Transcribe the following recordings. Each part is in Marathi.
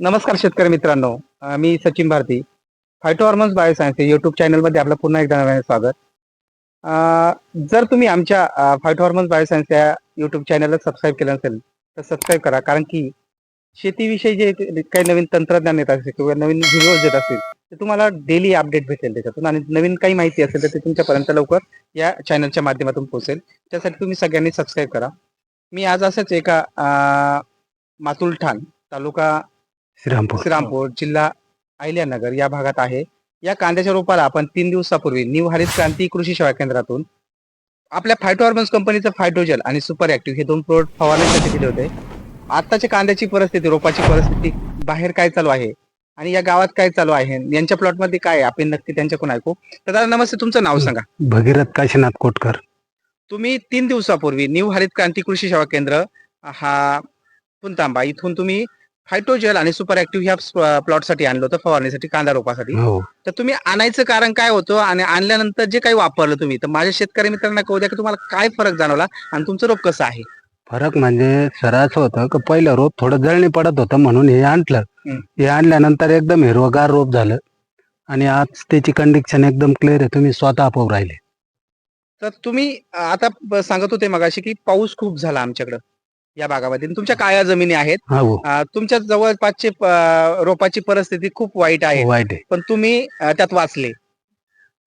नमस्कार शेतकरी मित्रांनो. मी Sachin Bharati. Phyto hormones bioscience या युट्यूब चॅनलमध्ये आपलं पुन्हा एकदा नव्याने स्वागत. जर तुम्ही आमच्या फायटो हॉर्मोन्स बायोसायन्स या युट्यूब चॅनलला सबस्क्राईब केलं नसेल तर सबस्क्राईब करा. कारण की शेतीविषयी जे काही नवीन तंत्रज्ञान येत असेल किंवा नवीन व्हिडिओज येत असतील ते तुम्हाला डेली अपडेट भेटेल त्याच्यातून. आणि नवीन काही माहिती असेल तर ते तुमच्यापर्यंत लवकर या चॅनलच्या माध्यमातून पोहोचेल. त्यासाठी तुम्ही सगळ्यांनी सबस्क्राईब करा. मी आज असंच एका अं, मातुलठाण तालुका श्रीरामपूर. श्रीरामपूर जिल्हा अहिल्यानगर या भागात आहे. या कांद्याच्या रोपाला आपण तीन दिवसापूर्वी न्यू हरित क्रांती कृषी सेवा केंद्रातून आपल्या फायटो हार्मोन्स कंपनीचं फायटोजेल आणि सुपर ऍक्टिव्ह हे दोन प्रोडक्ट फवारण्यासाठी दिले होते. आताच्या कांद्याची परिस्थिती रोपाची परिस्थिती बाहेर काय चालू आहे आणि या गावात काय चालू आहे यांच्या प्लॉटमध्ये काय आहे आपण नक्की त्यांच्याकडून ऐकू. तर दादा नमस्ते तुमचं नाव सांगा. भगीरथ काशीनाथ कोटकर. तुम्ही तीन दिवसापूर्वी न्यू हरित क्रांती कृषी सेवा केंद्र हा पुनतांबा इथून तुम्ही फायटोजेल आणि सुपर ऍक्टिव्ह ह्या प्लॉटसाठी आणलं होतं फवारणीसाठी कांदा रोपासाठी. हो. तर तुम्ही आणायचं कारण काय होतं आणि आणल्यानंतर जे काही वापरलं तुम्ही तर माझ्या शेतकरी मित्रांना कळू द्या की तुम्हाला काय फरक जाणवला आणि तुमचं रोप कसं आहे? फरक म्हणजे सर असं होतं की पहिलं रोप थोडं जळणी पडत होतं म्हणून हे आणलं. हे आणल्यानंतर एकदम हिरवगार रोप झालं आणि आज त्याची कंडिक्शन एकदम क्लिअर आहे. तुम्ही स्वतः पाहू राहिले. तर तुम्ही आता सांगत होते मगाशी की पाऊस खूप झाला आमच्याकडं. या भागामध्ये. तुमच्या काळ्या जमिनी आहेत. हा हो. अं, तुमच्या जवळपासची अं, रोपाची परिस्थिती खूप वाईट आहे. वाईट आहे. पण तुम्ही अं, त्यात वाचले.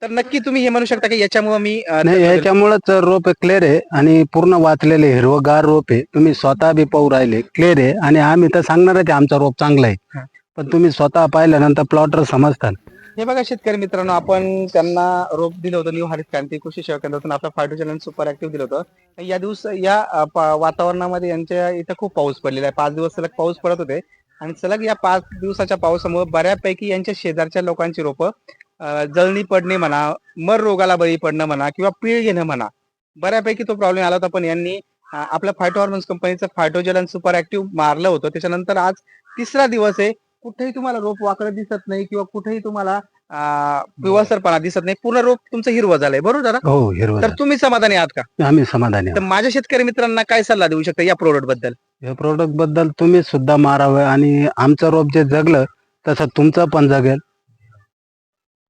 तर नक्की तुम्ही हे म्हणू शकता की? याच्यामुळे मी अं, नाही त्यात- याच्यामुळेच रोप क्लिअर आहे आणि पूर्ण वाचलेले हिरवगार रोप आहे. तुम्ही स्वतः बी पाहू राहिले. क्लिअर आहे. आणि आम्ही तर सांगणारच आहे आमचा रोप चांगला हा. आहे पण तुम्ही स्वतः पाहिल्यानंतर प्लॉटर समजतात. हे बघा शेतकरी मित्रांनो आपण त्यांना रोप दिलं होतं न्यू हरित क्रांती कृषी सेवा केंद्रातून. आपलं फायटोजन आणि सुपर ऍक्टिव्ह दिलं होतं. या दिवस या वातावरणामध्ये यांच्या इथं खूप पाऊस पडलेला आहे. पाच दिवस सलग पाऊस पडत होते. आणि सलग या पाच दिवसाच्या पावसामुळे बऱ्यापैकी यांच्या शेजारच्या लोकांची रोपं जळणी पडणे म्हणा मर रोगाला बळी पडणं म्हणा किंवा पीळ घेणं म्हणा बऱ्यापैकी तो प्रॉब्लेम आला होता. पण यांनी आपल्या फायटो हॉर्मोन्स कंपनीचं फायटोजल सुपर ऍक्टिव्ह मारलं होतं. त्याच्यानंतर आज तिसरा दिवस आहे. कुठेही तुम्हाला रोप वाकडं दिसत नाही किंवा कुठेही तुम्हाला अं, पिवळसरपणा दिसत नाही. पूर्ण रोप तुमचं हिरवं झालंय. बरोबर दादा हो हिरवं तर तुम्ही समाधानी आहात का. आम्ही समाधानी तर माझ्या शेतकरी मित्रांना काय सल्ला देऊ शकता या प्रोडक्टबद्दल? या प्रोडक्टबद्दल तुम्ही सुद्धा मारावं आणि आमचं रोप जे जगलं तसं तुमचं पण जगेल.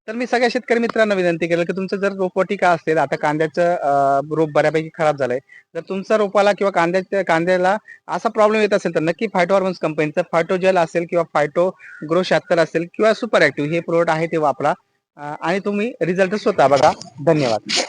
तर मी सगळ्या शेतकरी मित्रांना विनंती केलं की तुमचं जर रोपवाटिका असेल आता कांद्याचं रोप बऱ्यापैकी खराब झालंय. जर तुमचा रोपाला किंवा कांद्याच्या कांद्याला असा प्रॉब्लेम येत असेल तर नक्की फायटो हॉर्मोन्स कंपनीचं फायटो जेल असेल किंवा फायटो ग्रो शहात्तर असेल किंवा सुपर ऍक्टिव्ह हे प्रोडक्ट आहे ते वापरा. आणि तुम्ही रिझल्ट स्वतः बघा. धन्यवाद.